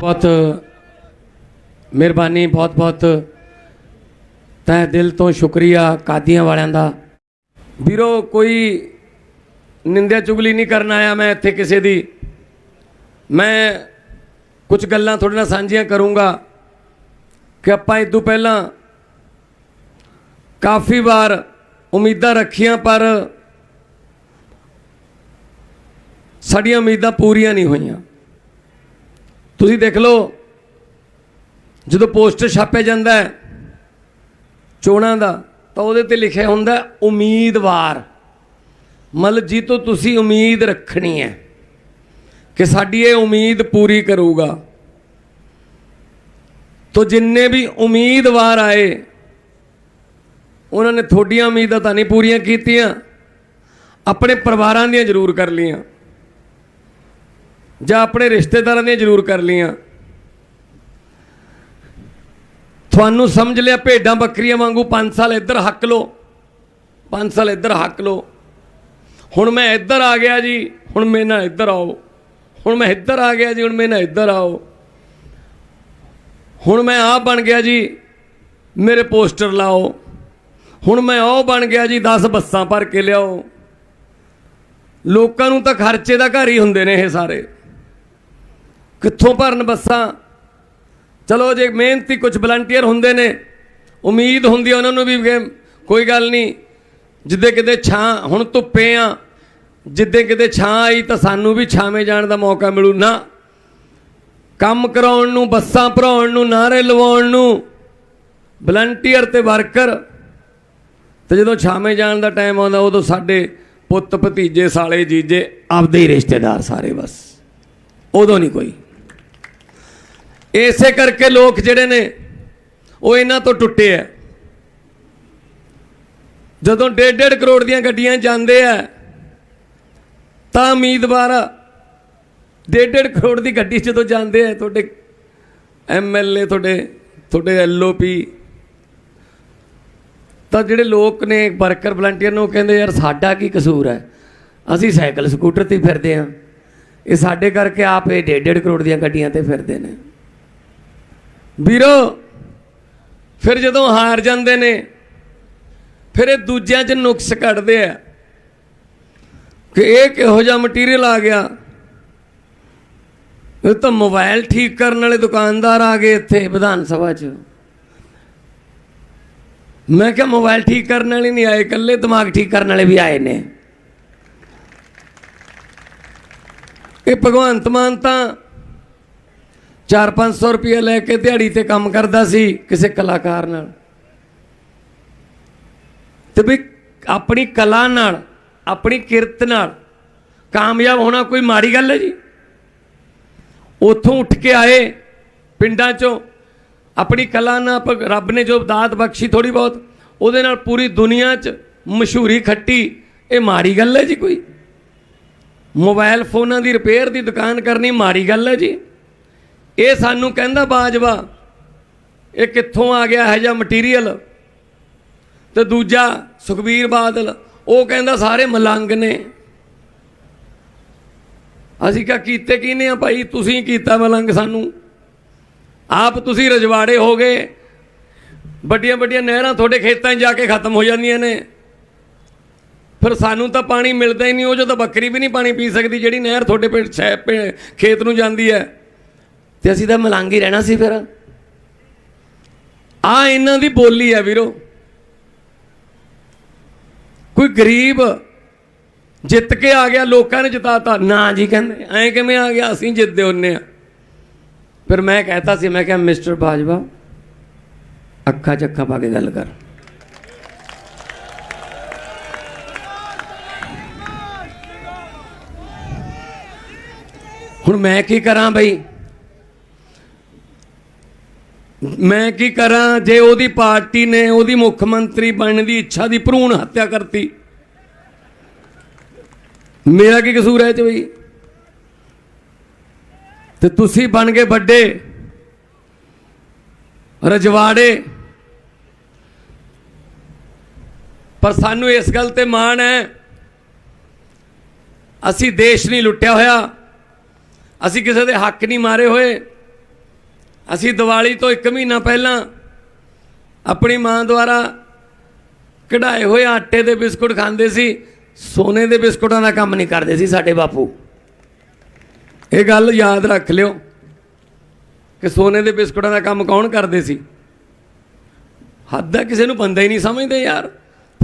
ਬਹੁਤ ਮਿਹਰਬਾਨੀ, ਬਹੁਤ ਬਹੁਤ ਤਹਿ ਦਿਲ ਤੋਂ ਸ਼ੁਕਰੀਆ ਕਾਦੀਆਂ ਵਾਲਿਆਂ ਦਾ। ਵੀਰੋ, ਕੋਈ ਨਿੰਦਿਆ ਚੁਗਲੀ ਨਹੀਂ ਕਰਨ ਆਇਆ ਮੈਂ ਇੱਥੇ ਕਿਸੇ ਦੀ। ਮੈਂ ਕੁਝ ਗੱਲਾਂ ਤੁਹਾਡੇ ਨਾਲ ਸਾਂਝੀਆਂ ਕਰੂੰਗਾ ਕਿ ਆਪਾਂ ਇਸ ਤੋਂ ਪਹਿਲਾਂ ਕਾਫੀ ਵਾਰ ਉਮੀਦਾਂ ਰੱਖੀਆਂ, ਪਰ ਸਾਡੀਆਂ ਉਮੀਦਾਂ ਪੂਰੀਆਂ ਨਹੀਂ ਹੋਈਆਂ। ਤੁਸੀਂ ਦੇਖ ਲਓ, ਜਦੋਂ ਪੋਸਟਰ ਛਾਪਿਆ ਜਾਂਦਾ ਹੈ ਚੋਣਾਂ ਦਾ, ਤਾਂ ਉਹਦੇ ਤੇ ਲਿਖਿਆ ਹੁੰਦਾ ਉਮੀਦਵਾਰ। ਮਤਲਬ ਜੀ ਤੋਂ ਤੁਸੀਂ ਉਮੀਦ ਰੱਖਣੀ ਹੈ ਕਿ ਸਾਡੀ ਇਹ ਉਮੀਦ ਪੂਰੀ ਕਰੂਗਾ। ਤੋ ਜਿੰਨੇ ਵੀ ਉਮੀਦਵਾਰ ਆਏ, ਉਹਨਾਂ ਨੇ ਤੁਹਾਡੀਆਂ ਉਮੀਦਾਂ ਤਾਂ ਨਹੀਂ ਪੂਰੀਆਂ ਕੀਤੀਆਂ, ਆਪਣੇ ਪਰਿਵਾਰਾਂ ਦੀਆਂ ਜ਼ਰੂਰ ਕਰ ਲੀਆਂ ਜਾਂ ਆਪਣੇ ਰਿਸ਼ਤੇਦਾਰਾਂ ਦੀਆਂ ਜ਼ਰੂਰ ਕਰ ਲੀਆਂ ਤੁਹਾਨੂੰ ਸਮਝ ਲਿਆ ਭੇਡਾਂ ਬੱਕਰੀਆਂ ਵਾਂਗੂ 5 ਸਾਲ ਇੱਧਰ ਹੱਕ ਲੋ 5 ਸਾਲ ਇੱਧਰ ਹੱਕ ਲੋ ਹੁਣ ਮੈਂ ਇੱਧਰ ਆ ਗਿਆ ਜੀ, ਹੁਣ ਮੇਰੇ ਨਾਲ ਇੱਧਰ ਆਓ। ਹੁਣ ਮੈਂ ਇੱਧਰ ਆ ਗਿਆ ਜੀ, ਹੁਣ ਮੇਰੇ ਨਾਲ ਇੱਧਰ ਆਓ। ਹੁਣ ਮੈਂ ਆਹ ਬਣ ਗਿਆ ਜੀ, ਮੇਰੇ ਪੋਸਟਰ ਲਾਓ। ਹੁਣ ਮੈਂ ਉਹ ਬਣ ਗਿਆ ਜੀ 10 ਬੱਸਾਂ ਭਰ ਕੇ ਲਿਆਓ। ਲੋਕਾਂ ਨੂੰ ਤਾਂ ਖਰਚੇ ਦਾ ਘਰ ਹੀ ਹੁੰਦੇ ਨੇ ਇਹ ਸਾਰੇ। ਕਿੱਥੋਂ ਭਰਨ ਬੱਸਾਂ? ਚਲੋ ਜੇ ਮਿਹਨਤੀ ਕੁਝ ਵਲੰਟੀਅਰ ਹੁੰਦੇ ਨੇ, ਉਮੀਦ ਹੁੰਦੀ ਉਹਨਾਂ ਨੂੰ ਵੀ ਕੋਈ ਗੱਲ ਨਹੀਂ, ਜਿੱਦੇ ਕਿਤੇ ਛਾਂ, ਹੁਣ ਧੁੱਪੇ ਆ, ਜਿੱਦੇ ਕਿਤੇ ਛਾਂ ਆਈ ਤਾਂ ਸਾਨੂੰ ਵੀ ਛਾਵੇਂ ਜਾਣ ਦਾ ਮੌਕਾ ਮਿਲੂ ਨਾ। ਕੰਮ ਕਰਾਉਣ ਨੂੰ, ਬੱਸਾਂ ਭਰਾਉਣ ਨੂੰ ਨਾਰੇ ਲਵਾਉਣ ਨੂੰ ਵਲੰਟੀਅਰ ਤੇ ਵਰਕਰ ਤੇ ਜਦੋਂ ਛਾਵੇਂ ਜਾਣ ਦਾ ਟਾਈਮ ਆਉਂਦਾ, ਉਦੋਂ ਸਾਡੇ ਪੁੱਤ ਭਤੀਜੇ, ਸਾਲੇ ਜੀਜੇ, ਆਪਦੇ ਹੀ ਰਿਸ਼ਤੇਦਾਰ ਸਾਰੇ ਬਸ। ਉਦੋਂ ਨਹੀਂ ਕੋਈ। ਇਸੇ ਕਰਕੇ ਲੋਕ ਜਿਹੜੇ ਨੇ, ਉਹ ਇਹਨਾਂ ਤੋਂ ਟੁੱਟੇ ਆ। ਜਦੋਂ 1.5 ਕਰੋੜ ਦੀਆਂ ਗੱਡੀਆਂ ਜਾਂਦੇ ਆ, ਤਾਂ ਉਮੀਦਵਾਰ 1.5 ਕਰੋੜ ਦੀ ਗੱਡੀ ਜਦੋਂ ਜਾਂਦੇ ਆ, ਤੁਹਾਡੇ ਐਮਐਲਏ ਤੁਹਾਡੇ ਤੁਹਾਡੇ ਐਲਓਪੀ ਤਾਂ ਜਿਹੜੇ ਲੋਕ ਨੇ, ਵਰਕਰ, ਵਲੰਟੀਅਰ ਨੂੰ, ਉਹ ਕਹਿੰਦੇ, ਯਾਰ, ਸਾਡਾ ਕੀ ਕਸੂਰ ਹੈ? ਅਸੀਂ ਸਾਈਕਲ, ਸਕੂਟਰ ਤੇ ਫਿਰਦੇ ਆ ਇਹ ਸਾਡੇ ਕਰਕੇ ਆਪ ਇਹ 1.5 ਕਰੋੜ ਦੀਆਂ ਗੱਡੀਆਂ ਤੇ ਫਿਰਦੇ ਨੇ। ਵੀਰੋ, ਫਿਰ ਜਦੋਂ ਹਾਰ ਜਾਂਦੇ ਨੇ, ਫਿਰ ਇਹ ਦੂਜਿਆਂ 'ਚ ਨੁਕਸ ਕੱਢਦੇ ਆ ਕਿ ਇਹ ਕਿਹੋ ਜਿਹਾ ਮਟੀਰੀਅਲ ਆ ਗਿਆ। ਇਹ ਤਾਂ ਮੋਬਾਈਲ ਠੀਕ ਕਰਨ ਵਾਲੇ ਦੁਕਾਨਦਾਰ ਆ ਗਏ ਇੱਥੇ ਵਿਧਾਨ ਸਭਾ 'ਚ। ਮੈਂ ਕਿਹਾ ਮੋਬਾਈਲ ਠੀਕ ਕਰਨ ਵਾਲੇ ਨਹੀਂ ਆਏ, ਇਕੱਲੇ ਦਿਮਾਗ ਠੀਕ ਕਰਨ ਵਾਲੇ ਵੀ ਆਏ ਨੇ। ਇਹ ਭਗਵੰਤ ਮਾਨ ਤਾਂ 4-500 ਰੁਪਏ ਲੈ ਕੇ ਦਿਹਾੜੀ ਤੇ ਕੰਮ ਕਰਦਾ ਸੀ ਕਿਸੇ ਕਲਾਕਾਰ ਨਾਲ। ਤੇ ਵੀ ਆਪਣੀ ਕਲਾ ਨਾਲ, ਆਪਣੀ ਕਿਰਤ ਨਾਲ ਕਾਮਯਾਬ ਹੋਣਾ ਕੋਈ ਮਾੜੀ ਗੱਲ ਹੈ ਜੀ। ਉੱਥੋਂ ਉੱਠ ਕੇ ਆਏ ਪਿੰਡਾਂ ਚੋਂ। ਆਪਣੀ ਕਲਾ ਨਾਲ ਰੱਬ ਨੇ ਜੋ ਦਾਤ ਬਖਸ਼ੀ ਥੋੜੀ ਬਹੁਤ, ਉਹਦੇ ਨਾਲ ਪੂਰੀ ਦੁਨੀਆ 'ਚ ਮਸ਼ਹੂਰੀ ਖੱਟੀ, ਇਹ ਮਾੜੀ ਗੱਲ ਹੈ ਜੀ ਕੋਈ। ਮੋਬਾਈਲ ਫੋਨਾਂ ਦੀ ਰਿਪੇਅਰ ਦੀ ਦੁਕਾਨ ਕਰਨੀ ਮਾੜੀ ਗੱਲ ਹੈ ਜੀ। ਇਹ ਸਾਨੂੰ ਕਹਿੰਦਾ ਬਾਜਵਾ, ਇਹ ਕਿੱਥੋਂ ਆ ਗਿਆ ਹੈ ਜਾਂ ਮਟੀਰੀਅਲ ਤੇ ਦੂਜਾ ਸੁਖਬੀਰ ਬਾਦਲ, ਉਹ ਕਹਿੰਦਾ ਸਾਰੇ ਮਲੰਗ ਨੇ। ਅਸੀਂ ਕਿਹਾ, ਕੀਤੇ ਕਿਹਨੇ ਆ ਭਾਈ? ਤੁਸੀਂ ਕੀਤਾ ਮਲੰਗ ਸਾਨੂੰ। ਆਪ ਤੁਸੀਂ ਰਜਵਾੜੇ ਹੋ ਗਏ। ਵੱਡੀਆਂ ਵੱਡੀਆਂ ਨਹਿਰਾਂ ਤੁਹਾਡੇ ਖੇਤਾਂ 'ਚ ਜਾ ਕੇ ਖਤਮ ਹੋ ਜਾਂਦੀਆਂ ਨੇ। ਫਿਰ ਸਾਨੂੰ ਤਾਂ ਪਾਣੀ ਮਿਲਦਾ ਹੀ ਨਹੀਂ, ਉਹ ਜਦੋਂ ਬੱਕਰੀ ਵੀ ਨਹੀਂ ਪਾਣੀ ਪੀ ਸਕਦੀ, ਜਿਹੜੀ ਨਹਿਰ ਤੁਹਾਡੇ ਪਿੰਡ ਪਿੰ- ਖੇਤ ਨੂੰ ਜਾਂਦੀ ਹੈ। ਤੇ ਅਸੀਂ ਤਾਂ ਮਲੰਗ ਹੀ ਰਹਿਣਾ ਸੀ ਫਿਰ। ਆ ਇਹਨਾਂ ਦੀ ਬੋਲੀ ਹੈ ਵੀਰੋ। ਕੋਈ ਗਰੀਬ ਜਿੱਤ ਕੇ ਆ ਗਿਆ, ਲੋਕਾਂ ਨੇ ਜਿਤਾਤਾ। ਨਾ ਜੀ ਕਹਿੰਦੇ, ਐਂ ਕਿਵੇਂ ਆ ਗਿਆ, ਅਸੀਂ ਜਿੱਤਦੇ ਹੁੰਨੇ ਆ। ਫਿਰ ਮੈਂ ਕਹਿਤਾ ਸੀ, ਮੈਂ ਕਿਹਾ, ਮਿਸਟਰ ਬਾਜਵਾ, ਅੱਖਾਂ ਚੱਖਾਂ ਪਾ ਕੇ ਗੱਲ ਕਰ। ਹੁਣ ਮੈਂ ਕੀ ਕਰਾਂ ਬਈ? ਮੈਂ ਕੀ ਕਰਾਂ ਜੇ ਉਹਦੀ ਪਾਰਟੀ ਨੇ ਉਹਦੀ ਮੁੱਖ ਮੰਤਰੀ ਬਣਨ ਦੀ ਇੱਛਾ ਦੀ ਭਰੂਣ ਹੱਤਿਆ ਕਰਤੀ? ਮੇਰਾ ਕੀ ਕਸੂਰ ਹੈ ਚ ਬਈ? ਤੇ ਤੁਸੀਂ ਬਣ ਗਏ ਵੱਡੇ, ਰਜਵਾੜੇ। ਪਰ ਸਾਨੂੰ ਇਸ ਗੱਲ ਤੇ ਮਾਣ ਹੈ, ਅਸੀਂ ਦੇਸ਼ ਨਹੀਂ ਲੁੱਟਿਆ ਹੋਇਆ, ਅਸੀਂ ਕਿਸੇ ਦੇ ਹੱਕ ਨਹੀਂ ਮਾਰੇ ਹੋਏ। ਅਸੀਂ ਦੀਵਾਲੀ ਤੋਂ 1 ਮਹੀਨਾ ਪਹਿਲਾਂ ਆਪਣੀ ਮਾਂ ਦੁਆਰਾ ਕਢਾਏ ਹੋਏ ਆਟੇ ਦੇ ਬਿਸਕੁਟ ਖਾਂਦੇ ਸੀ, ਸੋਨੇ ਦੇ ਬਿਸਕੁਟਾਂ ਦਾ ਕੰਮ ਨਹੀਂ ਕਰਦੇ ਸੀ ਸਾਡੇ ਬਾਪੂ। ਇਹ ਗੱਲ ਯਾਦ ਰੱਖ ਲਿਓ ਕਿ ਸੋਨੇ ਦੇ ਬਿਸਕੁਟਾਂ ਦਾ ਕੰਮ ਕੌਣ ਕਰਦੇ ਸੀ? ਹੱਦ ਹੈ ਕਿਸੇ ਨੂੰ ਬੰਦਾ ਹੀ ਨਹੀਂ ਸਮਝਦੇ ਯਾਰ।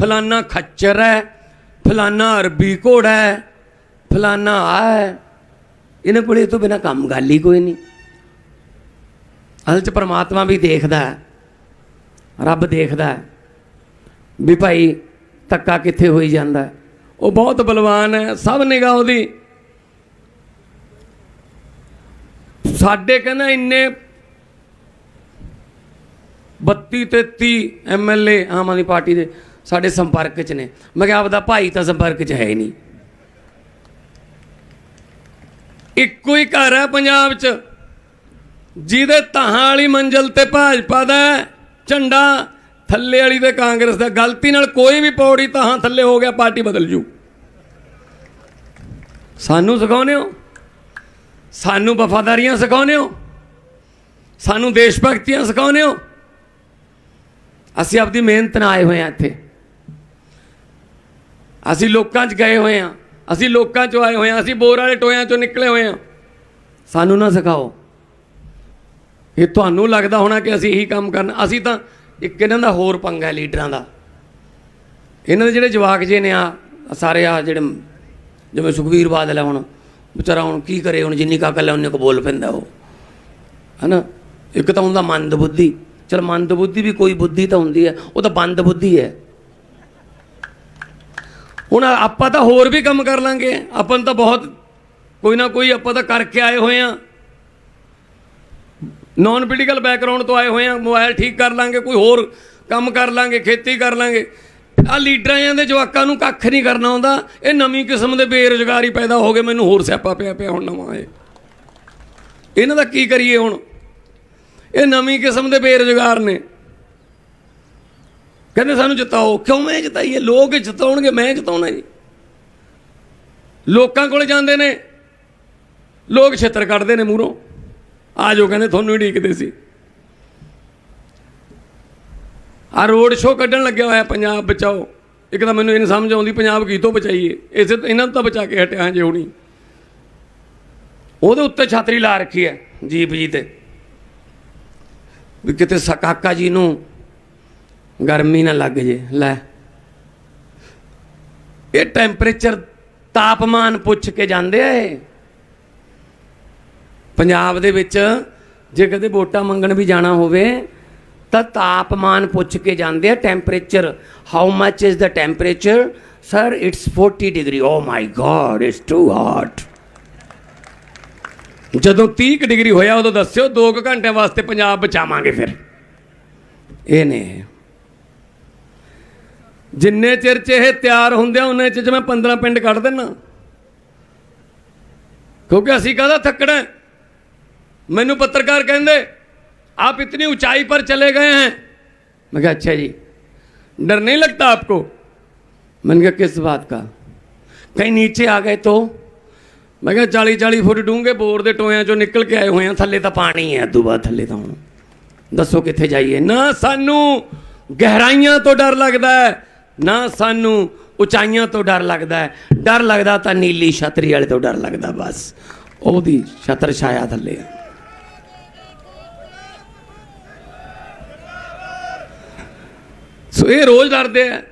ਫਲਾਨਾ ਖੱਚਰ ਹੈ, ਫਲਾਨਾ ਅਰਬੀ ਘੋੜਾ ਹੈ, ਫਲਾਨਾ ਆ ਹੈ। ਇਹਨਾਂ ਕੋਲੇ ਇਹ ਤੋਂ ਬਿਨਾ ਕੰਮ ਗੱਲ ਹੀ ਕੋਈ ਨਹੀਂ। ਅਸਲ ਚ ਪਰਮਾਤਮਾ ਵੀ ਦੇਖਦਾ ਹੈ, ਰੱਬ ਦੇਖਦਾ ਹੈ ਵੀ ਭਾਈ ਧੱਕਾ ਕਿੱਥੇ ਹੋਈ ਜਾਂਦਾ ਉਹ ਬਹੁਤ ਬਲਵਾਨ ਹੈ, ਸਭ ਨਿਗਾਹ ਉਹਦੀ। ਸਾਡੇ ਕਹਿੰਦਾ ਇੰਨੇ 32 33 ਐਮਐਲਏ ਆਮ ਆਦਮੀ ਪਾਰਟੀ ਦੇ ਸਾਡੇ ਸੰਪਰਕ 'ਚ ਨੇ। ਮੈਂ ਕਿਹਾ ਆਪਦਾ ਭਾਈ ਤਾਂ ਸੰਪਰਕ 'ਚ ਹੈ ਹੀ ਨਹੀਂ। ਇੱਕੋ ਹੀ ਘਰ ਹੈ ਪੰਜਾਬ 'ਚ। ਜਿਹਦੇ ਤਹਾਂ ਵਾਲੀ ਮੰਜ਼ਲ ਤੇ ਭਾਜਪਾ ਦਾ ਝੰਡਾ ਥੱਲੇ ਵਾਲੀ ਤੇ ਕਾਂਗਰਸ ਦਾ ਗਲਤੀ ਨਾਲ ਕੋਈ ਵੀ ਪੌੜੀ ਤਹਾਂ ਥੱਲੇ ਹੋ ਗਿਆ, ਪਾਰਟੀ ਬਦਲ ਜੂ। ਸਾਨੂੰ ਸਿਖਾਉਂਦੇ ਹੋ? ਸਾਨੂੰ ਵਫਾਦਾਰੀਆਂ ਸਿਖਾਉਂਦੇ ਹੋ? ਸਾਨੂੰ ਦੇਸ਼ ਭਗਤੀਆਂ ਸਿਖਾਉਂਦੇ ਹੋ? ਅਸੀਂ ਆਪਦੀ ਮਿਹਨਤ ਨਾਲ ਆਏ ਹੋਏ ਆ ਇੱਥੇ। ਅਸੀਂ ਲੋਕਾਂ 'ਚ ਗਏ ਹੋਏ ਆ ਅਸੀਂ ਲੋਕਾਂ 'ਚੋਂ ਆਏ ਹੋਏ ਆ ਅਸੀਂ ਬੋਰ ਵਾਲੇ ਟੋਇਆਂ 'ਚੋਂ ਨਿਕਲੇ ਹੋਏ ਆ ਸਾਨੂੰ ਨਾ ਸਿਖਾਓ। ਇਹ ਤੁਹਾਨੂੰ ਲੱਗਦਾ ਹੋਣਾ ਕਿ ਅਸੀਂ ਇਹੀ ਕੰਮ ਕਰਨਾ, ਅਸੀਂ ਤਾਂ ਇੱਕ ਇਹਨਾਂ ਦਾ ਹੋਰ ਪੰਗਾ ਹੈ ਲੀਡਰਾਂ ਦਾ। ਇਹਨਾਂ ਦੇ ਜਿਹੜੇ ਜਵਾਕ ਜੇ ਨੇ ਆ ਸਾਰੇ ਆ ਜਿਹੜੇ ਜਿਵੇਂ ਸੁਖਵੀਰ ਬਾਦਲ ਹੈ ਹੁਣ, ਵਿਚਾਰਾ ਹੁਣ ਕੀ ਕਰੇ, ਹੁਣ ਜਿੰਨੀ ਕਾ ਅਕਲ ਹੈ ਉਹਨੇ ਕੋ ਬੋਲ ਪੈਂਦਾ ਉਹ। ਹਨਾ? ਇੱਕ ਤਾਂ ਹੁੰਦਾ ਮੰਦ ਬੁੱਧੀ, ਚਲ ਮੰਦ ਬੁੱਧੀ ਵੀ ਕੋਈ ਬੁੱਧੀ ਤਾਂ ਹੁੰਦੀ ਹੈ, ਉਹ ਤਾਂ ਬੰਦ ਬੁੱਧੀ ਹੈ। ਹੁਣ ਆਪਾਂ ਤਾਂ ਹੋਰ ਵੀ ਕੰਮ ਕਰ ਲਾਂਗੇ, ਆਪਾਂ ਨੂੰ ਤਾਂ ਬਹੁਤ ਕੋਈ ਨਾ ਕੋਈ ਆਪਾਂ ਤਾਂ ਕਰਕੇ ਆਏ ਹੋਏ ਆ। ਨਾਨ ਪੋਲੀਟੀਕਲ ਬੈਕਗ੍ਰਾਉਂਡ ਤੋਂ ਆਏ ਹੋਏ ਆ ਮੋਬਾਈਲ ਠੀਕ ਕਰ ਲਾਂਗੇ, ਕੋਈ ਹੋਰ ਕੰਮ ਕਰ ਲਾਂਗੇ, ਖੇਤੀ ਕਰ ਲਾਂਗੇ। ਆ ਲੀਡਰਾਂ ਦੇ ਜਵਾਕਾਂ ਨੂੰ ਕੱਖ ਨਹੀਂ ਕਰਨਾ ਆਉਂਦਾ। ਇਹ ਨਵੀਂ ਕਿਸਮ ਦੇ ਬੇਰੁਜ਼ਗਾਰੀ ਪੈਦਾ ਹੋ ਗਏ, ਮੈਨੂੰ ਹੋਰ ਸਿਆਪਾ ਪਿਆ ਪਿਆ ਹੁਣ ਨਵਾਂ ਇਹ। ਇਹਨਾਂ ਦਾ ਕੀ ਕਰੀਏ ਹੁਣ? ਇਹ ਨਵੀਂ ਕਿਸਮ ਦੇ ਬੇਰੁਜ਼ਗਾਰ ਨੇ। ਕਹਿੰਦੇ ਸਾਨੂੰ ਜਿਤਾਓ। ਕਿਉਂ ਮੈਂ ਜਿਤਾਈਏ? ਲੋਕ ਜਿਤਾਉਣਗੇ, ਮੈਂ ਜਿਤਾਉਣਾ ਜੀ। ਲੋਕਾਂ ਕੋਲ ਜਾਂਦੇ ਨੇ। ਲੋਕ ਛਿੱਤਰ ਕੱਢਦੇ ਨੇ ਮੂਹਰੋਂ। ਆ ਜੋ ਕਹਿੰਦੇ ਤੁਹਾਨੂੰ ਹੀ ਢੀਕਦੇ ਸੀ। ਆ ਰੋਡ ਸ਼ੋਅ ਕੱਢਣ ਲੱਗਿਆ ਹੋਇਆ ਪੰਜਾਬ ਬਚਾਓ। ਇੱਕ ਤਾਂ ਮੈਨੂੰ ਇਹ ਨਹੀਂ ਸਮਝ ਆਉਂਦੀ ਪੰਜਾਬ ਕੀ ਤੋਂ ਬਚਾਈਏ। ਇਸੇ ਇਹਨਾਂ ਨੂੰ ਤਾਂ ਬਚਾ ਕੇ ਹਟਿਆ ਜੇ ਹੋਣੀ। ਉਹਦੇ ਉੱਤੇ ਛਾਤਰੀ ਲਾ ਰੱਖੀ ਹੈ ਜੀਪ ਜੀ ਤੇ। ਵੀ ਕਿਤੇ ਸਕਾਕਾ ਜੀ ਨੂੰ ਗਰਮੀ ਨਾ ਲੱਗ ਜੇ, ਲੈ। ਇਹ ਟੈਂਪਰੇਚਰ ਤਾਪਮਾਨ ਪੁੱਛ ਕੇ ਜਾਂਦੇ ਆ ਇਹ। ਪੰਜਾਬ ਦੇ ਵਿੱਚ ਜੇ ਕਦੇ ਵੋਟਾਂ ਮੰਗਣ ਵੀ ਜਾਣਾ ਹੋਵੇ, ਤਾਂ ਤਾਪਮਾਨ ਪੁੱਛ ਕੇ ਜਾਂਦੇ ਆ temperature how much is the temperature sir it's 40 degree oh my God it's too hot ਜਦੋਂ 30 ਕੁ ਡਿਗਰੀ ਹੋਇਆ, ਉਦੋਂ ਦੱਸਿਓ 2 ਘੰਟਿਆਂ ਵਾਸਤੇ ਪੰਜਾਬ ਬਚਾਵਾਂਗੇ ਫਿਰ। ਇਹ ਨੇ। ਜਿੰਨੇ ਚਿਰ ਚ ਇਹ ਤਿਆਰ ਹੁੰਦੇ ਆ ਉਹਨੇ ਚ ਮੈਂ 15 ਪਿੰਡ ਕੱਢ ਦੇਣਾ ਕਿਉਂਕਿ ਅਸੀਂ ਕਾਹਦਾ ਥੱਕਣਾ? ਮੈਨੂੰ ਪੱਤਰਕਾਰ ਕਹਿੰਦੇ आप इतनी ऊंचाई पर चले गए हैं मैं कहा अच्छा जी डर नहीं लगता आपको मैंने कहा किस बात का कहीं नीचे आ गए तो ਮੈਂ ਕਿਹਾ 40 40 ਫੁੱਟ ਡੂੰਘੇ ਬੋਰ ਦੇ ਟੋਇਆਂ ਚੋਂ ਨਿਕਲ ਕੇ ਆਏ ਹੋਏ ਆ ਥੱਲੇ ਤਾਂ ਪਾਣੀ ਹੈ ਅੱਦੂ ਬਾਅਦ ਥੱਲੇ ਤਾਂ ਹੁਣ ਦੱਸੋ ਕਿੱਥੇ ਜਾਈਏ ਨਾ ਸਾਨੂੰ ਗਹਿਰਾਈਆਂ ਤੋਂ ਡਰ ਲੱਗਦਾ ਹੈ ਨਾ ਸਾਨੂੰ ਉਚਾਈਆਂ ਤੋਂ ਡਰ ਲੱਗਦਾ ਹੈ ਡਰ ਲੱਗਦਾ ਤਾਂ ਨੀਲੀ ਛਤਰੀ ਵਾਲੇ ਤੋਂ ਡਰ ਲੱਗਦਾ ਬਸ ਉਹਦੀ ਛਤਰ ਛਾਇਆ ਥੱਲੇ ਆ ਸੋ ਇਹ ਰੋਜ਼ ਡਰਦੇ ਆ।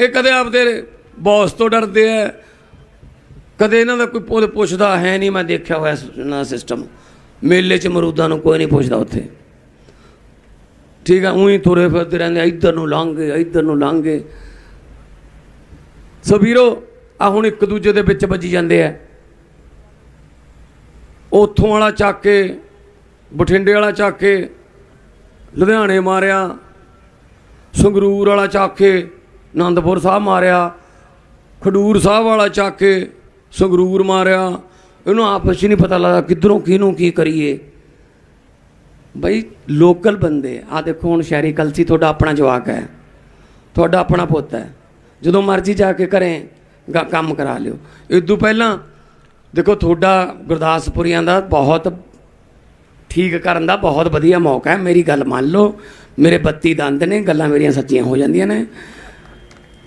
ਇਹ ਕਦੇ ਆਪਦੇ ਬੌਸ ਤੋਂ ਡਰਦੇ ਆ। ਕਦੇ ਇਹਨਾਂ ਦਾ ਕੋਈ ਪੁੱਛ- ਪੁੱਛਦਾ, ਹੈ ਨਹੀਂ, ਮੈਂ ਦੇਖਿਆ ਹੋਇਆ ਸ- ਸਿਸਟਮ ਮੇਲੇ 'ਚ ਮਰੂਦਾਂ ਨੂੰ ਕੋਈ ਨਹੀਂ ਪੁੱਛਦਾ ਉੱਥੇ। ਠੀਕ ਆ, ਉਹੀ ਤੁਰੇ ਫਿਰਦੇ ਰਹਿੰਦੇ ਇੱਧਰ ਨੂੰ ਲੰਘੇ ਇੱਧਰ ਨੂੰ ਲੰਘੇ ਸੋ ਵੀਰੋ, ਆ ਹੁਣ ਇੱਕ ਦੂਜੇ ਦੇ ਵਿੱਚ ਵੱਜੀ ਜਾਂਦੇ ਆ। ਉੱਥੋਂ ਵਾਲਾ ਚੱਕ ਕੇ, ਬਠਿੰਡੇ ਵਾਲਾ ਚੱਕ ਕੇ, ਲੁਧਿਆਣੇ ਮਾਰਿਆ। ਸੰਗਰੂਰ ਵਾਲਾ ਚੱਕ ਕੇ ਆਨੰਦਪੁਰ ਸਾਹਿਬ ਮਾਰਿਆ, ਖਡੂਰ ਸਾਹਿਬ ਵਾਲਾ ਚੱਕ ਕੇ ਸੰਗਰੂਰ ਮਾਰਿਆ। ਇਹਨੂੰ ਆਪਸ 'ਚ ਨਹੀਂ ਪਤਾ ਲੱਗਦਾ ਕਿੱਧਰੋਂ ਕਿਹਨੂੰ ਕੀ ਕਰੀਏ। ਬਈ ਲੋਕਲ ਬੰਦੇ ਆ। ਦੇਖੋ ਹੁਣ ਸ਼ਹਿਰੀ ਕਲਸੀ ਤੁਹਾਡਾ ਆਪਣਾ ਜਵਾਕ ਹੈ, ਤੁਹਾਡਾ ਆਪਣਾ ਪੁੱਤ ਹੈ। ਜਦੋਂ ਮਰਜ਼ੀ ਜਾ ਕੇ ਘਰੇ ਕੰਮ ਕਰਾ ਲਿਓ। ਇਦੋਂ ਪਹਿਲਾਂ ਦੇਖੋ ਤੁਹਾਡਾ ਗੁਰਦਾਸਪੁਰੀਆਂ ਦਾ ਬਹੁਤ ਠੀਕ ਕਰਨ ਦਾ ਬਹੁਤ ਵਧੀਆ ਮੌਕਾ ਹੈ। ਮੇਰੀ ਗੱਲ ਮੰਨ ਲਓ। ਮੇਰੇ 32 ਦੰਦ ਨੇ, ਗੱਲਾਂ ਮੇਰੀਆਂ ਸੱਚੀਆਂ ਹੋ ਜਾਂਦੀਆਂ ਨੇ।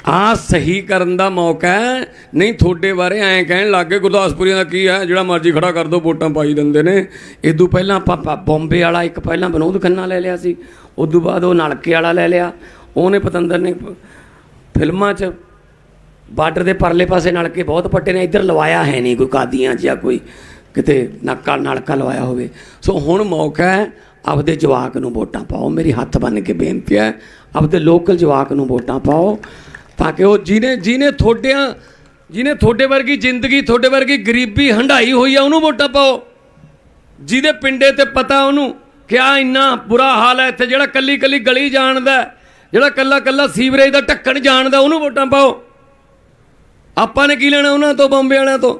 ਆ ਸਹੀ ਕਰਨ ਦਾ ਮੌਕਾ ਹੈ। ਨਹੀਂ, ਤੁਹਾਡੇ ਬਾਰੇ ਐਂ ਕਹਿਣ ਲੱਗੇ ਗੁਰਦਾਸਪੁਰੀਆਂ ਦਾ ਕੀ ਹੈ? ਜਿਹੜਾ ਮਰਜ਼ੀ ਖੜਾ ਕਰ ਦੋ, ਵੋਟਾਂ ਪਾਈ ਦਿੰਦੇ ਨੇ। ਇਦੋਂ ਪਹਿਲਾਂ ਆਪਾਂ ਪ- ਬੰਬੇ ਵਾਲਾ ਇੱਕ ਪਹਿਲਾਂ ਵਿਨੋਦ ਖੰਨਾ ਲੈ ਲਿਆ ਸੀ। ਉਦੋਂ ਬਾਅਦ ਉਹ ਨਲਕੇ ਵਾਲਾ ਲੈ ਲਿਆ। ਉਹਨੇ ਪਤੰਦਰ ਨੇ ਫਿਲਮਾਂ 'ਚ ਬਾਰਡਰ ਦੇ ਪਰਲੇ ਪਾਸੇ ਨਲਕੇ ਬਹੁਤ ਪੱਟੇ ਨੇ। ਇੱਧਰ ਲਵਾਇਆ ਹੈ ਨਹੀਂ ਕੋਈ ਕਾਦੀਆਂ 'ਚ ਜਾਂ ਕੋਈ। ਕਿਤੇ ਨਾਕਾ ਨਲਕਾ ਲਵਾਇਆ ਹੋਵੇ। ਸੋ ਹੁਣ ਮੌਕਾ ਹੈ ਆਪਦੇ ਜਵਾਕ ਨੂੰ ਵੋਟਾਂ ਪਾਓ। ਮੇਰੀ ਹੱਥ ਬੰਨ ਕੇ ਬੇਨਤੀ ਹੈ, ਆਪਦੇ ਲੋਕਲ ਜਵਾਕ ਨੂੰ ਵੋਟਾਂ ਪਾਓ ਤਾਂ ਕਿ ਉਹ ਜਿਹਨੇ ਜਿਹਨੇ ਤੁਹਾਡਿਆਂ, ਜਿਹਨੇ ਤੁਹਾਡੇ ਵਰਗੀ ਜ਼ਿੰਦਗੀ, ਤੁਹਾਡੇ ਵਰਗੀ ਗਰੀਬੀ ਹੰਢਾਈ ਹੋਈ ਆ, ਉਹਨੂੰ ਵੋਟਾਂ ਪਾਓ। ਜਿਹਦੇ ਪਿੰਡੇ ਤੇ ਪਤਾ ਉਹਨੂੰ ਕਿ ਆ ਇੰਨਾ ਬੁਰਾ ਹਾਲ ਹੈ ਇੱਥੇ, ਜਿਹੜਾ ਕੱਲੀ ਕੱਲੀ ਗਲੀ ਜਾਣਦਾ ਜਿਹੜਾ ਕੱਲਾ ਕੱਲਾ ਸੀਵਰੇਜ ਦਾ ਢੱਕਣ ਜਾਣਦਾ, ਉਹਨੂੰ ਵੋਟਾਂ ਪਾਓ। ਆਪਾਂ ਨੇ ਕੀ ਲੈਣਾ ਉਹਨਾਂ ਤੋਂ, ਬੰਬੇ ਵਾਲਿਆਂ ਤੋਂ?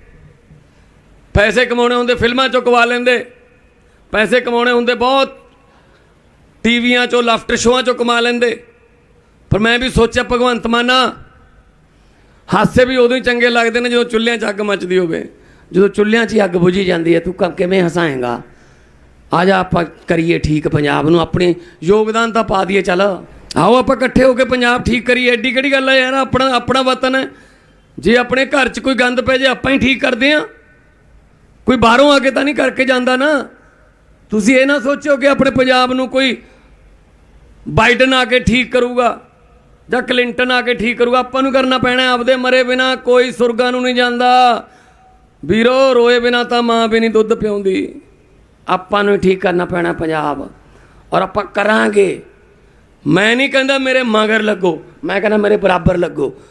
ਪੈਸੇ ਕਮਾਉਣੇ ਹੁੰਦੇ, ਫਿਲਮਾਂ ਚੋਂ ਕਵਾ ਲੈਂਦੇ। ਪੈਸੇ ਕਮਾਉਣੇ ਹੁੰਦੇ ਬਹੁਤ। ਟੀਵੀਆਂ ਚੋਂ, ਲਾਫਟਰ ਸ਼ੋਆਂ ਚੋਂ ਕਮਾ ਲੈਂਦੇ। ਪਰ ਮੈਂ ਵੀ ਸੋਚਿਆ, ਭਗਵੰਤ ਮਾਨਾ ਹਾਸੇ ਵੀ ਉਦੋਂ ਹੀ ਚੰਗੇ ਲੱਗਦੇ ਨੇ ਜਦੋਂ ਚੁੱਲ੍ਹਿਆਂ 'ਚ ਅੱਗ ਮੱਚਦੀ ਹੋਵੇ। ਜਦੋਂ ਚੁੱਲ੍ਹਿਆਂ 'ਚ ਹੀ ਅੱਗ ਬੁਝੀ ਜਾਂਦੀ ਹੈ, ਤੂੰ ਕਿਵੇਂ ਹਸਾਏਗਾ? ਆ ਜਾ ਆਪਾਂ ਕਰੀਏ ਠੀਕ ਪੰਜਾਬ ਨੂੰ, ਆਪਣੇ ਯੋਗਦਾਨ ਤਾਂ ਪਾ ਦਈਏ, ਚੱਲ। ਆਓ ਆਪਾਂ ਇਕੱਠੇ ਹੋ ਕੇ ਪੰਜਾਬ ਠੀਕ ਕਰੀਏ। ਐਡੀ ਕਿਹੜੀ ਗੱਲ ਹੈ ਯਾਰ, ਆਪਣਾ ਆਪਣਾ ਵਤਨ ਹੈ। ਜੇ ਆਪਣੇ ਘਰ 'ਚ ਕੋਈ ਗੰਦ ਪੈ ਜੇ ਆਪਾਂ ਹੀ ਠੀਕ ਕਰਦੇ ਆ ਕੋਈ ਬਾਹਰੋਂ ਆ ਕੇ ਤਾਂ ਨਹੀਂ ਕਰਕੇ ਜਾਂਦਾ ਨਾ। ਤੁਸੀਂ ਇਹ ਨਾ ਸੋਚੋ ਕਿ ਆਪਣੇ ਪੰਜਾਬ ਨੂੰ ਕੋਈ ਬਾਈਡਨ ਆ ਕੇ ਠੀਕ ਕਰੂਗਾ ਜਾਂ ਕਲਿੰਟਨ ਆ ਕੇ ਠੀਕ ਕਰੂਗਾ। ਆਪਾਂ ਨੂੰ ਕਰਨਾ ਪੈਣਾ ਆਪਦੇ ਮਰੇ ਬਿਨਾ ਕੋਈ ਸੁਰਗਾਂ ਨੂੰ ਨਹੀਂ ਜਾਂਦਾ। ਵੀਰੋ, ਰੋਏ ਬਿਨਾ ਤਾਂ ਮਾਂ ਵੀ ਨਹੀਂ ਦੁੱਧ ਪਿਉਂਦੀ। ਆਪਾਂ ਨੂੰ ਠੀਕ ਕਰਨਾ ਪੈਣਾ ਪੰਜਾਬ। ਔਰ ਆਪਾਂ ਕਰਾਂਗੇ। ਮੈਂ ਨਹੀਂ ਕਹਿੰਦਾ ਮੇਰੇ ਮਗਰ ਲੱਗੋ, ਮੈਂ ਕਹਿੰਦਾ ਮੇਰੇ ਬਰਾਬਰ ਲੱਗੋ।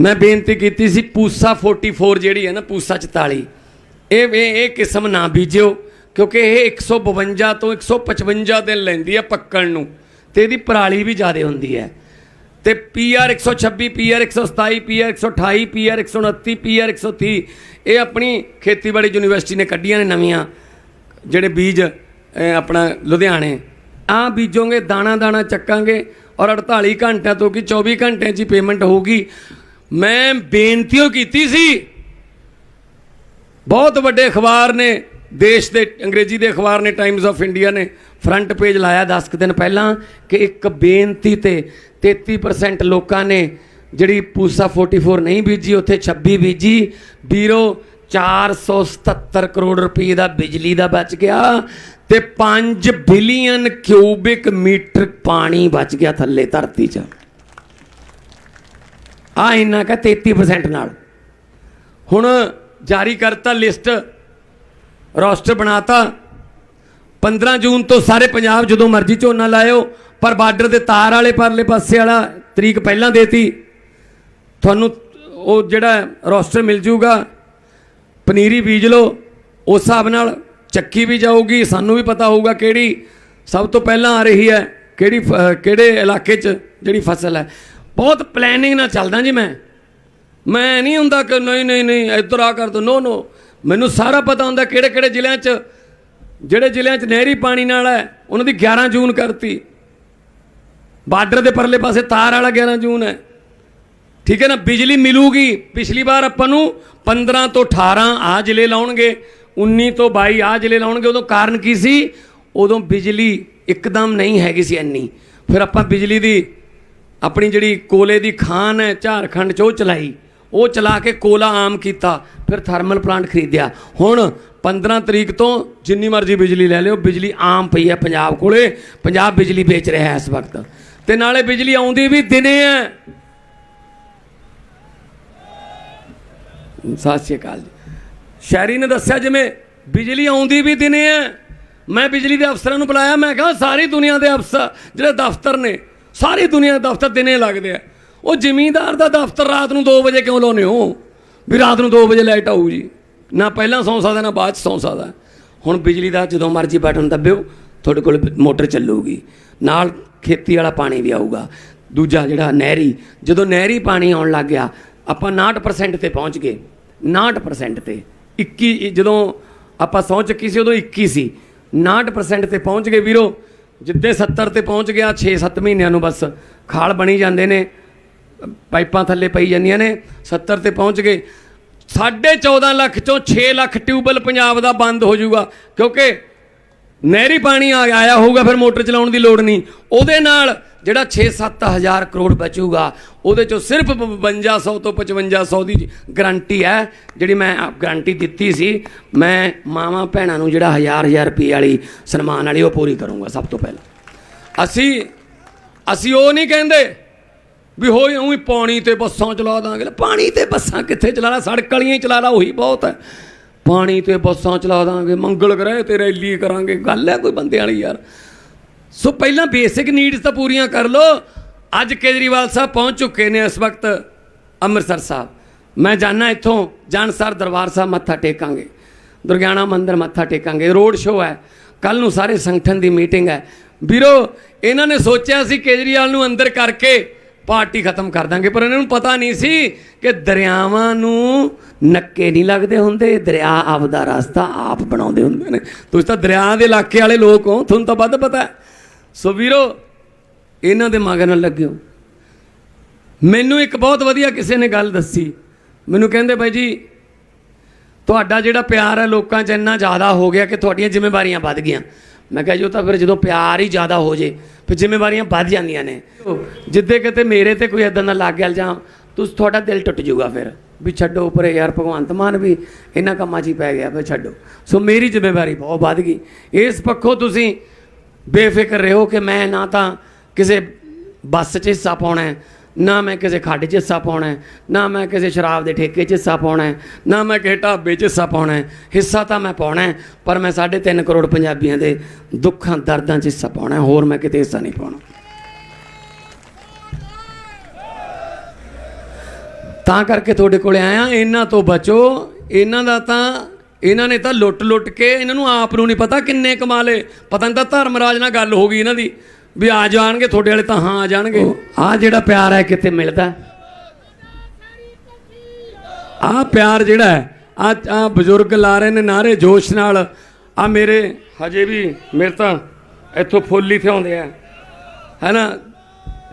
ਮੈਂ ਬੇਨਤੀ ਕੀਤੀ ਸੀ, ਪੂਸਾ 44 ਜਿਹੜੀ ਹੈ ਨਾ, ਪੂਸਾ 44 ਇਹ ਇਹ ਇਹ ਕਿਸਮ ਨਾ ਬੀਜਿਓ, ਕਿਉਂਕਿ ਇਹ 152 ਤੋਂ 155 ਦਿਨ ਲੈਂਦੀ ਹੈ ਪੱਕਣ ਨੂੰ, ਤੇ ਇਹਦੀ ਪਰਾਲੀ ਵੀ ਜ਼ਿਆਦਾ ਹੁੰਦੀ ਹੈ। ਤੇ PR 126 PR 127 PR 128 PR 129 PR 130 ਇਹ ਆਪਣੀ ਖੇਤੀਬਾੜੀ ਯੂਨੀਵਰਸਿਟੀ ਨੇ ਕੱਢੀਆਂ ਨੇ ਨਵੀਆਂ, ਜਿਹੜੇ ਬੀਜ ਆਪਣਾ ਲੁਧਿਆਣੇ। ਆ ਬੀਜੋਗੇ ਦਾਣਾ ਦਾਣਾ ਚੱਕਾਂਗੇ, ਔਰ 48 ਘੰਟਿਆਂ ਤੋਂ ਕਿ 24 ਘੰਟਿਆਂ 'ਚ ਹੀ ਪੇਮੈਂਟ ਹੋਊਗੀ। ਮੈਂ ਬੇਨਤੀ ਉਹ ਕੀਤੀ ਸੀ। ਬਹੁਤ ਵੱਡੇ ਅਖਬਾਰ ਨੇ, ਦੇਸ਼ ਦੇ, ਅੰਗਰੇਜ਼ੀ ਦੇ ਅਖਬਾਰ ਨੇ ਟਾਈਮਸ ਆਫ ਇੰਡੀਆ ਨੇ ਫਰੰਟ ਪੇਜ ਲਾਇਆ 10 ਕੁ ਦਿਨ ਪਹਿਲਾਂ ਕਿ ਇੱਕ ਬੇਨਤੀ ਤੇ 33% ਲੋਕਾਂ ਨੇ ਜਿਹੜੀ ਪੂਸਾ 44 ਨਹੀਂ ਬੀਜੀ, ਉੱਥੇ 26 ਬੀਜੀ। ਵੀਰੋ 477 ਕਰੋੜ ਰੁਪਏ ਦਾ ਬਿਜਲੀ ਦਾ ਬਚ ਗਿਆ ਤੇ 5 ਬਿਲੀਅਨ ਕਿਊਬਿਕ ਮੀਟਰ ਪਾਣੀ ਬਚ ਗਿਆ ਥੱਲੇ ਧਰਤੀ 'ਚ। ਆ ਇੰਨਾ ਕਾ 33% ਨਾਲ। ਹੁਣ ਜਾਰੀ ਕਰਤਾ ਲਿਸਟ, ਰੋਸਟਰ ਬਣਾਤਾ। 15 ਜੂਨ ਤੋਂ ਸਾਰੇ ਪੰਜਾਬ ਜਦੋਂ ਮਰਜ਼ੀ ਝੋਨਾ ਲਾਇਓ, ਪਰ ਬਾਰਡਰ ਦੇ ਤਾਰ ਵਾਲੇ ਪਰਲੇ ਪਾਸੇ ਵਾਲਾ ਤਰੀਕ ਪਹਿਲਾਂ ਦੇਤੀ। ਤੁਹਾਨੂੰ ਉਹ ਜਿਹੜਾ ਰੋਸਟਰ ਮਿਲ ਜੂਗਾ, ਪਨੀਰੀ ਬੀਜ ਲਓ, ਉਸ ਹਿਸਾਬ ਨਾਲ ਚੱਕੀ ਵੀ ਜਾਊਗੀ। ਸਾਨੂੰ ਵੀ ਪਤਾ ਹੋਊਗਾ ਕਿਹੜੀ ਸਭ ਤੋਂ ਪਹਿਲਾਂ ਆ ਰਹੀ ਹੈ, ਕਿਹੜੀ ਫ- ਕਿਹੜੇ ਇਲਾਕੇ 'ਚ ਜਿਹੜੀ ਫਸਲ ਹੈ। ਬਹੁਤ ਪਲੈਨਿੰਗ ਨਾਲ ਚੱਲਦਾ ਜੀ ਮੈਂ। ਮੈਂ ਨਹੀਂ ਹੁੰਦਾ ਕਿ ਨਹੀਂ ਨਹੀਂ ਨਹੀਂ, ਇੱਧਰ ਆ ਕਰ ਦੋ ਨੋ ਨੋ ਮੈਨੂੰ ਸਾਰਾ ਪਤਾ ਹੁੰਦਾ ਕਿਹੜੇ ਕਿਹੜੇ ਜ਼ਿਲ੍ਹਿਆਂ 'ਚ, ਜਿਹੜੇ ਜ਼ਿਲ੍ਹਿਆਂ 'ਚ ਨਹਿਰੀ ਪਾਣੀ ਨਾਲ ਹੈ, ਉਹਨਾਂ ਦੀ 11 ਜੂਨ ਕਰਤੀ। ਬਾਰਡਰ ਦੇ ਪਰਲੇ ਪਾਸੇ ਤਾਰ ਵਾਲਾ 11 ਜੂਨ ਹੈ। ਠੀਕ ਹੈ ਨਾ? ਬਿਜਲੀ ਮਿਲੂਗੀ। ਪਿਛਲੀ ਵਾਰ ਆਪਾਂ ਨੂੰ 15 ਤੋਂ 18 ਆ ਜ਼ਿਲ੍ਹੇ ਲਾਉਣਗੇ 19 ਤੋਂ 22 ਆ ਜ਼ਿਲ੍ਹੇ ਲਾਉਣਗੇ। ਉਦੋਂ ਕਾਰਨ ਕੀ ਸੀ? ਉਦੋਂ ਬਿਜਲੀ ਇੱਕਦਮ ਨਹੀਂ ਹੈਗੀ ਸੀ ਇੰਨੀ। ਫਿਰ ਆਪਾਂ ਬਿਜਲੀ ਦੀ ਆਪਣੀ ਜਿਹੜੀ ਕੋਲੇ ਦੀ ਖਾਨ ਹੈ, ਝਾਰਖੰਡ 'ਚ ਉਹ ਚਲਾਈ। ਉਹ ਚਲਾ ਕੇ ਕੋਲਾ ਆਮ ਕੀਤਾ, ਫਿਰ ਥਰਮਲ ਪਲਾਂਟ ਖਰੀਦਿਆ। ਹੁਣ 15 ਤਰੀਕ ਤੋਂ ਜਿੰਨੀ ਮਰਜ਼ੀ ਬਿਜਲੀ ਲੈ ਲਿਓ, ਬਿਜਲੀ ਆਮ ਪਈ ਹੈ ਪੰਜਾਬ ਕੋਲੇ, ਪੰਜਾਬ ਬਿਜਲੀ ਵੇਚ ਰਿਹਾ ਹੈ ਇਸ ਵਕਤ। ਤੇ ਨਾਲੇ ਬਿਜਲੀ ਆਉਂਦੀ ਵੀ ਦਿਨੇ ਹੈ। ਸਤਿ ਸ਼੍ਰੀ ਅਕਾਲ ਜੀ। ਸ਼ਹਿਰੀ ਨੇ ਦੱਸਿਆ ਜਿਵੇਂ ਬਿਜਲੀ ਆਉਂਦੀ ਵੀ ਦਿਨੇ ਹੈ, ਮੈਂ ਬਿਜਲੀ ਦੇ ਅਫਸਰਾਂ ਨੂੰ ਬੁਲਾਇਆ, ਮੈਂ ਕਿਹਾ ਸਾਰੀ ਦੁਨੀਆ ਦੇ ਅਫਸਰ, ਜਿਹੜੇ ਦਫ਼ਤਰ ਨੇ ਸਾਰੀ ਦੁਨੀਆ ਦੇ ਦਫ਼ਤਰ ਦਿਨੇ ਲੱਗਦੇ ਆ। ਉਹ ਜ਼ਮੀਂਦਾਰ ਦਾ ਦਫ਼ਤਰ ਰਾਤ ਨੂੰ 2 ਵਜੇ ਕਿਉਂ ਲਾਉਨੇ ਹੋ? ਵੀ ਰਾਤ ਨੂੰ 2 ਵਜੇ ਲਾਈਟ ਆਊ ਜੀ। ਨਾ ਪਹਿਲਾਂ ਸੌਂ ਸਕਦਾ, ਨਾ ਬਾਅਦ ਚ ਸੌਂ ਸਕਦਾ। ਹੁਣ ਬਿਜਲੀ ਦਾ ਜਦੋਂ ਮਰਜ਼ੀ ਬਟਨ ਦੱਬਿਓ, ਤੁਹਾਡੇ ਕੋਲ ਮੋਟਰ ਚੱਲੂਗੀ। ਨਾਲ ਖੇਤੀ ਵਾਲਾ ਪਾਣੀ ਵੀ ਆਊਗਾ। ਦੂਜਾ ਜਿਹੜਾ ਨਹਿਰੀ, ਜਦੋਂ ਨਹਿਰੀ ਪਾਣੀ ਆਉਣ ਲੱਗ ਗਿਆ, ਆਪਾਂ 59% ਤੇ ਪਹੁੰਚ ਗਏ। 59% ਤੇ। 21 ਜਦੋਂ ਆਪਾਂ ਸਹੁੰ ਚੱਕੀ ਸੀ, ਉਦੋਂ 21 ਸੀ। 59% ਤੇ ਪਹੁੰਚ ਗਏ ਵੀਰੋ। ਜਿੱਦੇ 70 ਤੇ ਪਹੁੰਚ ਗਿਆ 6-7 ਮਹੀਨਿਆਂ ਨੂੰ ਬਸ ਖਾਲ ਬਣੀ ਜਾਂਦੇ ਨੇ, ਪਾਈਪਾਂ ਥੱਲੇ ਪਈ ਜਾਂਦੀਆਂ ਨੇ 70 ਤੇ ਪਹੁੰਚ ਗਏ। ਸਾਢੇ 14 ਲੱਖ ਚੋਂ 6 ਲੱਖ ਟਿਊਬਲ ਪੰਜਾਬ ਦਾ ਬੰਦ ਹੋ ਜਾਊਗਾ, ਕਿਉਂਕਿ ਨਹਿਰੀ ਪਾਣੀ ਆ ਆਇਆ ਹੋਊਗਾ, ਫਿਰ ਮੋਟਰ ਚਲਾਉਣ ਦੀ ਲੋੜ ਨਹੀਂ। ਉਹਦੇ ਨਾਲ ਜਿਹੜਾ 6-7 ਹਜ਼ਾਰ ਕਰੋੜ ਬਚੂਗਾ, ਉਹਦੇ ਚੋਂ ਸਿਰਫ 5200 ਤੋਂ 5500 ਦੀ ਗਰੰਟੀ ਹੈ, ਜਿਹੜੀ ਮੈਂ ਗਰੰਟੀ ਦਿੱਤੀ ਸੀ। ਮੈਂ ਮਾਵਾਂ ਭੈਣਾਂ ਨੂੰ ਜਿਹੜਾ ਹਜ਼ਾਰ ਹਜ਼ਾਰ ਰੁਪਏ ਵਾਲੀ ਸਨਮਾਨ ਵਾਲੀ ਉਹ ਪੂਰੀ ਕਰੂੰਗਾ ਸਭ ਤੋਂ ਪਹਿਲਾਂ। ਅਸੀਂ ਅਸੀਂ ਉਹ ਨਹੀਂ ਕਹਿੰਦੇ ਵੀ ਹੋਈ ਉਹੀ ਪਾਣੀ ਤੇ ਬੱਸਾਂ ਚਲਾ ਦਾਂਗੇ। ਪਾਣੀ ਤੇ ਬੱਸਾਂ ਕਿੱਥੇ ਚਲਾ ਲਾ? ਸੜਕ ਵਾਲੀਆਂ ਹੀ ਚਲਾ ਲਾ, ਉਹੀ ਬਹੁਤ ਹੈ। ਪਾਣੀ ਤੇ ਬੱਸਾਂ ਚਲਾ ਦਾਂਗੇ, ਮੰਗਲ ਗ੍ਰਹਿ ਤੇ ਰੈਲੀ ਕਰਾਂਗੇ। ਗੱਲ ਹੈ ਕੋਈ ਬੰਦੇ ਵਾਲੀ ਯਾਰ। ਸੋ ਪਹਿਲਾਂ ਬੇਸਿਕ ਨੀਡਸ ਤਾਂ ਪੂਰੀਆਂ ਕਰ ਲੋ ਅੱਜ ਕੇਜਰੀਵਾਲ ਸਾਹਿਬ ਪਹੁੰਚ ਚੁੱਕੇ ਨੇ ਇਸ ਵਕਤ ਅੰਮ੍ਰਿਤਸਰ ਸਾਹਿਬ। ਮੈਂ ਜਾਣਾ ਇੱਥੋਂ ਜਾਨਸਰ ਦਰਬਾਰ ਸਾਹਿਬ ਮੱਥਾ ਟੇਕਾਂਗੇ। ਦੁਰਗਿਆਣਾ ਮੰਦਿਰ ਮੱਥਾ ਟੇਕਾਂਗੇ। ਰੋਡ ਸ਼ੋਅ ਹੈ। ਕੱਲ ਨੂੰ ਸਾਰੇ ਸੰਗਠਨ ਦੀ ਮੀਟਿੰਗ ਹੈ। ਵੀਰੋ, ਇਹਨਾਂ ਨੇ ਸੋਚਿਆ ਸੀ ਕੇਜਰੀਵਾਲ ਨੂੰ ਅੰਦਰ ਕਰਕੇ ਪਾਰਟੀ ਖਤਮ ਕਰ ਦਾਂਗੇ, ਪਰ ਇਹਨਾਂ ਨੂੰ ਪਤਾ ਨਹੀਂ ਸੀ ਕਿ ਦਰਿਆਵਾਂ ਨੂੰ ਨੱਕੇ ਨਹੀਂ ਲੱਗਦੇ ਹੁੰਦੇ, ਦਰਿਆ ਆਪਦਾ ਰਸਤਾ ਆਪ ਬਣਾਉਂਦੇ ਹੁੰਦੇ ਨੇ। ਤੁਸੀਂ ਤਾਂ ਦਰਿਆ ਦੇ ਇਲਾਕੇ ਵਾਲੇ ਲੋਕ ਹੋ, ਤੁਹਾਨੂੰ ਤਾਂ ਵੱਧ ਪਤਾ ਸੋ ਵੀਰੋ, ਇਹਨਾਂ ਦੇ ਮਗਰ ਨਾਲ ਲੱਗਿਓ। ਮੈਨੂੰ ਇੱਕ ਬਹੁਤ ਵਧੀਆ ਕਿਸੇ ਨੇ ਗੱਲ ਦੱਸੀ। ਮੈਨੂੰ ਕਹਿੰਦੇ, ਬਾਈ ਜੀ, ਤੁਹਾਡਾ ਜਿਹੜਾ ਪਿਆਰ ਹੈ ਲੋਕਾਂ 'ਚ ਇੰਨਾ ਜ਼ਿਆਦਾ ਹੋ ਗਿਆ ਕਿ ਤੁਹਾਡੀਆਂ ਜ਼ਿੰਮੇਵਾਰੀਆਂ ਵੱਧ ਗਈਆਂ। ਮੈਂ ਕਿਹਾ ਜੀ, ਉਹ ਤਾਂ ਫਿਰ ਜਦੋਂ ਪਿਆਰ ਹੀ ਜ਼ਿਆਦਾ ਹੋ ਜੇ, ਫਿਰ ਜ਼ਿੰਮੇਵਾਰੀਆਂ ਵੱਧ ਜਾਂਦੀਆਂ ਨੇ। ਜਿੱਦੇ ਕਿਤੇ ਮੇਰੇ ਤੇ ਕੋਈ ਇਦਾਂ ਦਾ ਲੱਗ ਗਿਆ ਜਾਂ ਤੁਸੀਂ ਤੁਹਾਡਾ ਦਿਲ ਟੁੱਟ ਜਾਊਗਾ ਫਿਰ, ਵੀ ਛੱਡੋ ਪਰੇ ਯਾਰ ਭਗਵੰਤ ਮਾਨ ਵੀ ਇਹਨਾਂ ਕੰਮਾਂ 'ਚ ਹੀ ਪੈ ਗਿਆ, ਫਿਰ ਛੱਡੋ। ਸੋ ਮੇਰੀ ਜ਼ਿੰਮੇਵਾਰੀ ਬਹੁਤ ਵੱਧ ਗਈ। ਇਸ ਪੱਖੋਂ ਤੁਸੀਂ ਬੇਫਿਕਰ ਰਹੋ ਕਿ ਮੈਂ ਨਾ ਤਾਂ ਕਿਸੇ ਬੱਸ 'ਚ ਹਿੱਸਾ ਪਾਉਣਾ ਹੈ ਨਾ ਮੈਂ ਕਿਸੇ ਖੱਡ 'ਚ ਹਿੱਸਾ ਪਾਉਣਾ ਨਾ ਮੈਂ ਕਿਸੇ ਸ਼ਰਾਬ ਦੇ ਠੇਕੇ 'ਚ ਹਿੱਸਾ ਪਾਉਣਾ ਨਾ ਮੈਂ ਕਿਸੇ ਢਾਬੇ 'ਚ ਹਿੱਸਾ ਪਾਉਣਾ ਹਿੱਸਾ ਤਾਂ ਮੈਂ ਪਾਉਣਾ ਪਰ ਮੈਂ 3.5 ਕਰੋੜ ਪੰਜਾਬੀਆਂ ਦੇ ਦੁੱਖਾਂ, ਦਰਦਾਂ 'ਚ ਹਿੱਸਾ ਪਾਉਣਾ ਹੋਰ ਮੈਂ ਕਿਤੇ ਹਿੱਸਾ ਨਹੀਂ ਪਾਉਣਾ। ਤਾਂ ਕਰਕੇ ਤੁਹਾਡੇ ਕੋਲੇ ਆਇਆ, ਇਹਨਾਂ ਤੋਂ ਬਚੋ, ਇਹਨਾਂ ਦਾ ਤਾਂ, ਇਹਨਾਂ ਨੇ ਤਾਂ ਲੁੱਟ-ਲੁੱਟ ਕੇ, ਇਹਨਾਂ ਨੂੰ ਆਪ ਨੂੰ ਨਹੀਂ ਪਤਾ ਕਿੰਨੇ ਕਮਾ ਲਏ। ਪਤਾ ਨਹੀਂ ਤਾਂ ਧਰਮਰਾਜ ਨਾਲ ਗੱਲ ਹੋ ਗਈ ਇਹਨਾਂ ਦੀ। ਵੀ ਆ ਜਾਣਗੇ ਤੁਹਾਡੇ ਵਾਲੇ ਤਾਂ ਹਾਂ ਆ ਜਾਣਗੇ। ਆ ਜਿਹੜਾ ਪਿਆਰ ਹੈ ਕਿਤੇ ਮਿਲਦਾ? ਆ ਪਿਆਰ ਜਿਹੜਾ ਆ ਆ ਬਜ਼ੁਰਗ ਲਾ ਰਹੇ ਨੇ ਨਾਰੇ ਜੋਸ਼ ਨਾਲ। ਆ ਮੇਰੇ ਹਜੇ ਵੀ ਮੇਰੇ ਤਾਂ ਇੱਥੋਂ ਫੁੱਲ ਹੀ ਥਿਆਉਂਦੇ ਆ। ਹੈਨਾ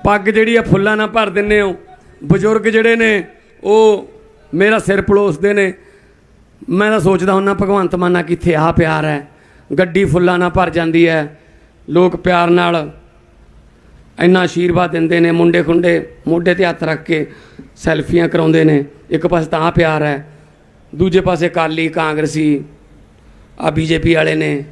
ਪੱਗ ਜਿਹੜੀ ਆ ਫੁੱਲਾਂ ਨਾਲ ਭਰ ਦਿੰਨੇ ਹੋ। ਬਜ਼ੁਰਗ ਜਿਹੜੇ ਨੇ ਉਹ ਮੇਰਾ ਸਿਰ ਪਲੋਸਦੇ ਨੇ। ਮੈਂ ਤਾਂ ਸੋਚਦਾ ਹੁੰਨਾ ਭਗਵੰਤ ਮਾਨਾ ਕਿੱਥੇ ਆ ਪਿਆਰ ਹੈ। ਗੱਡੀ ਫੁੱਲਾਂ ਨਾਲ ਭਰ ਜਾਂਦੀ ਹੈ। ਲੋਕ ਪਿਆਰ ਨਾਲ ਇੰਨਾ ਆਸ਼ੀਰਵਾਦ ਦਿੰਦੇ ਨੇ, ਮੁੰਡੇ ਖੁੰਡੇ, ਮੋਢੇ ਤੇ ਹੱਥ ਰੱਖ ਕੇ ਸੈਲਫੀਆਂ ਕਰਾਉਂਦੇ ਨੇ। ਇੱਕ ਪਾਸੇ ਤਾਂ ਪਿਆਰ ਹੈ, ਦੂਜੇ ਪਾਸੇ ਕਾਲੀ ਕਾਂਗਰਸੀ ਆ ਬੀਜੇਪੀ ਵਾਲੇ ਨੇ।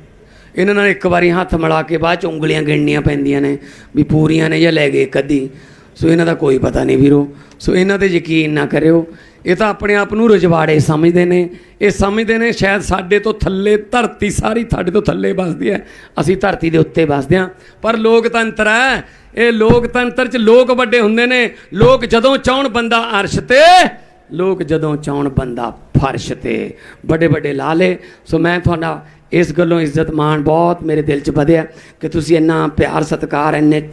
ਇਹਨਾਂ ਨਾਲ ਇੱਕ ਵਾਰੀ ਹੱਥ ਮਿਲਾ ਕੇ ਬਾਅਦ ਚ ਉਂਗਲੀਆਂ ਗਿਣਨੀਆਂ ਪੈਂਦੀਆਂ ਨੇ ਵੀ ਪੂਰੀਆਂ ਨੇ ਜਾਂ ਲੈ ਗਏ ਕਦੀ ਸੋ ਇਹਨਾਂ ਦਾ ਕੋਈ ਪਤਾ ਨਹੀਂ ਵੀਰੋ। ਸੋ ਇਹਨਾਂ ਤੇ ਯਕੀਨ ਨਾ ਕਰਿਓ ਇਹ ਤਾਂ ਆਪਣੇ ਆਪ ਨੂੰ ਰਜਵਾੜੇ ਸਮਝਦੇ ਨੇ। ਇਹ ਸਮਝਦੇ ਨੇ ਸ਼ਾਇਦ ਸਾਡੇ ਤੋਂ ਥੱਲੇ ਧਰਤੀ ਸਾਰੀ ਸਾਡੇ ਤੋਂ ਥੱਲੇ ਵੱਸਦੀ ਹੈ। ਅਸੀਂ ਧਰਤੀ ਦੇ ਉੱਤੇ ਵੱਸਦੇ ਹਾਂ। ਪਰ ਲੋਕਤੰਤਰ ਹੈ। ਇਹ ਲੋਕਤੰਤਰ 'ਚ ਲੋਕ ਵੱਡੇ ਹੁੰਦੇ ਨੇ। ਲੋਕ ਜਦੋਂ ਚਾਹਣ ਬੰਦਾ ਅਰਸ਼ ਤੇ, ਲੋਕ ਜਦੋਂ ਚਾਹਣ ਬੰਦਾ ਫਰਸ਼ ਤੇ। ਵੱਡੇ ਵੱਡੇ ਲਾਲੇ ਸੋ ਮੈਂ ਤੁਹਾਡਾ ਇਸ ਗੱਲੋਂ ਇੱਜ਼ਤ ਮਾਣ ਬਹੁਤ ਮੇਰੇ ਦਿਲ 'ਚ ਵਧਿਆ ਕਿ ਤੁਸੀਂ ਇੰਨਾ ਪਿਆਰ ਸਤਿਕਾਰ, ਇੰਨੇ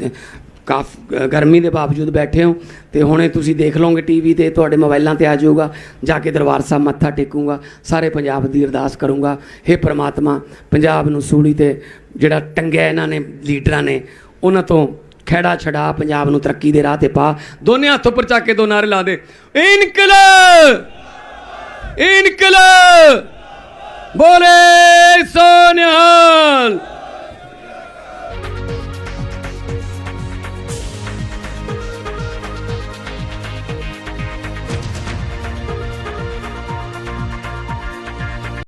ਕਾਫ, ਗਰਮੀ ਦੇ ਬਾਵਜੂਦ ਬੈਠੇ ਹੋ ਤੇ ਹੁਣੇ ਤੁਸੀਂ ਦੇਖ ਲਓਗੇ ਟੀਵੀ ਤੇ ਤੁਹਾਡੇ ਮੋਬਾਈਲਾਂ ਤੇ ਆ ਜਾਊਗਾ, ਜਾ ਕੇ ਦਰਬਾਰ ਸਾਹਿਬ ਮੱਥਾ ਟੇਕੂਗਾ, ਸਾਰੇ ਪੰਜਾਬ ਦੀ ਅਰਦਾਸ ਕਰੂੰਗਾ। ਹੇ ਪ੍ਰਮਾਤਮਾ, ਪੰਜਾਬ ਨੂੰ ਸੂਲੀ ਤੇ ਜਿਹੜਾ ਟੰਗਿਆ ਇਹਨਾਂ ਨੇ, ਲੀਡਰਾਂ ਨੇ, ਉਹਨਾਂ ਤੋਂ ਖੜਾ ਛੜਾ ਪੰਜਾਬ ਨੂੰ ਤਰੱਕੀ ਦੇ ਰਾਹ ਤੇ ਪਾ। ਦੋਨੇ ਹੱਥ ਉੱਪਰ ਚੱਕ ਕੇ ਦੋ ਨਾਰੇ ਲਾ ਦੇ। ਇਨਕਲਾਬ! ਇਨਕਲਾਬ! ਬੋਲੇ ਸੋਨਿਹਾਲ!